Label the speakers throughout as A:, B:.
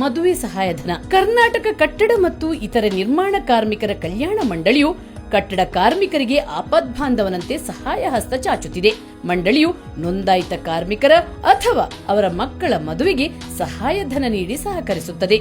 A: ಮದುವೆ ಸಹಾಯಧನ. ಕರ್ನಾಟಕ ಕಟ್ಟಡ ಮತ್ತು ಇತರ ನಿರ್ಮಾಣ ಕಾರ್ಮಿಕರ ಕಲ್ಯಾಣ ಮಂಡಳಿಯು ಕಟ್ಟಡ ಕಾರ್ಮಿಕರಿಗೆ ಆಪದ್ಬಾಂಧವನಂತೆ ಸಹಾಯ ಹಸ್ತ ಚಾಚುತ್ತಿದೆ. ಮಂಡಳಿಯು ನೋಂದಾಯಿತ ಕಾರ್ಮಿಕರ ಅಥವಾ ಅವರ ಮಕ್ಕಳ ಮದುವೆಗೆ ಸಹಾಯಧನ ನೀಡಿ ಸಹಕರಿಸುತ್ತದೆ.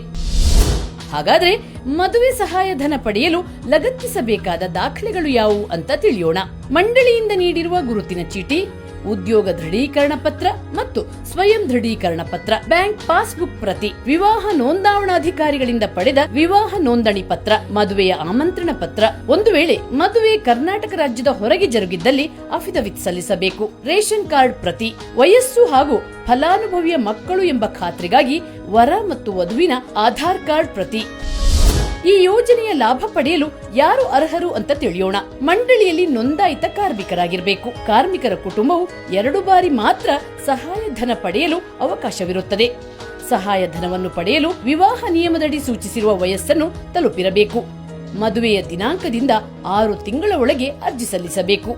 A: ಹಾಗಾದ್ರೆ ಮದುವೆ ಸಹಾಯಧನ ಪಡೆಯಲು ಲಗತ್ತಿಸಬೇಕಾದ ದಾಖಲೆಗಳು ಯಾವುವು ಅಂತ ತಿಳಿಯೋಣ. ಮಂಡಳಿಯಿಂದ ನೀಡಿರುವ ಗುರುತಿನ ಚೀಟಿ ಉದ್ಯೋಗ ದೃಢೀಕರಣ ಪತ್ರ ಮತ್ತು ಸ್ವಯಂ ದೃಢೀಕರಣ ಪತ್ರ ಬ್ಯಾಂಕ್ ಪಾಸ್ಬುಕ್ ಪ್ರತಿ ವಿವಾಹ ನೋಂದಾವಣಾಧಿಕಾರಿಗಳಿಂದ ಪಡೆದ ವಿವಾಹ ನೋಂದಣಿ ಪತ್ರ, ಮದುವೆಯ ಆಮಂತ್ರಣ ಪತ್ರ, ಒಂದು ವೇಳೆ ಮದುವೆ ಕರ್ನಾಟಕ ರಾಜ್ಯದ ಹೊರಗೆ ಜರುಗಿದ್ದಲ್ಲಿ ಅಫಿಡವಿಟ್ ಸಲ್ಲಿಸಬೇಕು. ರೇಷನ್ ಕಾರ್ಡ್ ಪ್ರತಿ ವಯಸ್ಸು ಹಾಗೂ ಫಲಾನುಭವಿಯ ಮಕ್ಕಳು ಎಂಬ ಖಾತ್ರಿಗಾಗಿ ವರ ಮತ್ತು ವಧುವಿನ ಆಧಾರ್ ಕಾರ್ಡ್ ಪ್ರತಿ ಈ ಯೋಜನೆಯ ಲಾಭ ಪಡೆಯಲು ಯಾರು ಅರ್ಹರು ಅಂತ ತಿಳಿಯೋಣ. ಮಂಡಳಿಯಲ್ಲಿ ನೋಂದಾಯಿತ ಕಾರ್ಮಿಕರಾಗಿರಬೇಕು. ಕಾರ್ಮಿಕರ ಕುಟುಂಬವು ಎರಡು ಬಾರಿ ಮಾತ್ರ ಸಹಾಯಧನ ಪಡೆಯಲು ಅವಕಾಶವಿರುತ್ತದೆ. ಸಹಾಯಧನವನ್ನು ಪಡೆಯಲು ವಿವಾಹ ನಿಯಮದಡಿ ಸೂಚಿಸಿರುವ ವಯಸ್ಸನ್ನು ತಲುಪಿರಬೇಕು. ಮದುವೆಯ ದಿನಾಂಕದಿಂದ ಆರು ತಿಂಗಳ ಒಳಗೆ ಅರ್ಜಿ ಸಲ್ಲಿಸಬೇಕು.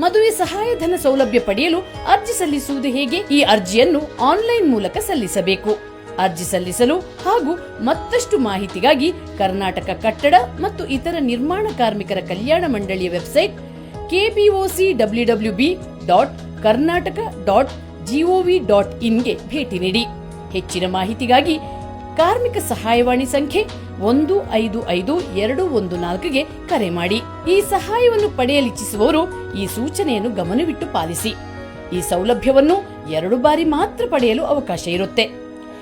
A: ಮದುವೆ ಸಹಾಯಧನ ಸೌಲಭ್ಯ ಪಡೆಯಲು ಅರ್ಜಿ ಸಲ್ಲಿಸುವುದು ಹೇಗೆ? ಈ ಅರ್ಜಿಯನ್ನು ಆನ್ಲೈನ್ ಮೂಲಕ ಸಲ್ಲಿಸಬೇಕು. ಅರ್ಜಿ ಸಲ್ಲಿಸಲು ಹಾಗೂ ಮತ್ತಷ್ಟು ಮಾಹಿತಿಗಾಗಿ ಕರ್ನಾಟಕ ಕಟ್ಟಡ ಮತ್ತು ಇತರ ನಿರ್ಮಾಣ ಕಾರ್ಮಿಕರ ಕಲ್ಯಾಣ ಮಂಡಳಿಯ website KBOC W W B dot Karnataka dot GOV dot ಇನ್ಗೆ ಭೇಟಿ ನೀಡಿ. ಹೆಚ್ಚಿನ ಮಾಹಿತಿಗಾಗಿ ಕಾರ್ಮಿಕ ಸಹಾಯವಾಣಿ ಸಂಖ್ಯೆ ಒಂದು ಐದು ಐದು ಎರಡು ಒಂದು ನಾಲ್ಕಗೆ ಕರೆ ಮಾಡಿ. ಈ ಸಹಾಯವನ್ನು ಪಡೆಯಲಿಚ್ಛಿಸುವವರು ಈ ಸೂಚನೆಯನ್ನು ಗಮನವಿಟ್ಟು ಪಾಲಿಸಿ. ಈ ಸೌಲಭ್ಯವನ್ನು ಎರಡು ಬಾರಿ ಮಾತ್ರ ಪಡೆಯಲು ಅವಕಾಶ ಇರುತ್ತೆ.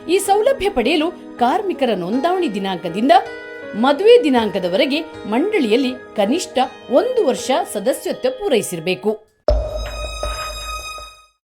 A: ಈ ಸೌಲಭ್ಯ ಪಡೆಯಲು ಕಾರ್ಮಿಕರ ನೋಂದಣಿ ದಿನಾಂಕದಿಂದ ಮದುವೆ ದಿನಾಂಕದವರೆಗೆ ಮಂಡಳಿಯಲ್ಲಿ ಕನಿಷ್ಠ ಒಂದು ವರ್ಷ ಸದಸ್ಯತ್ವ ಪೂರೈಸಿರಬೇಕು.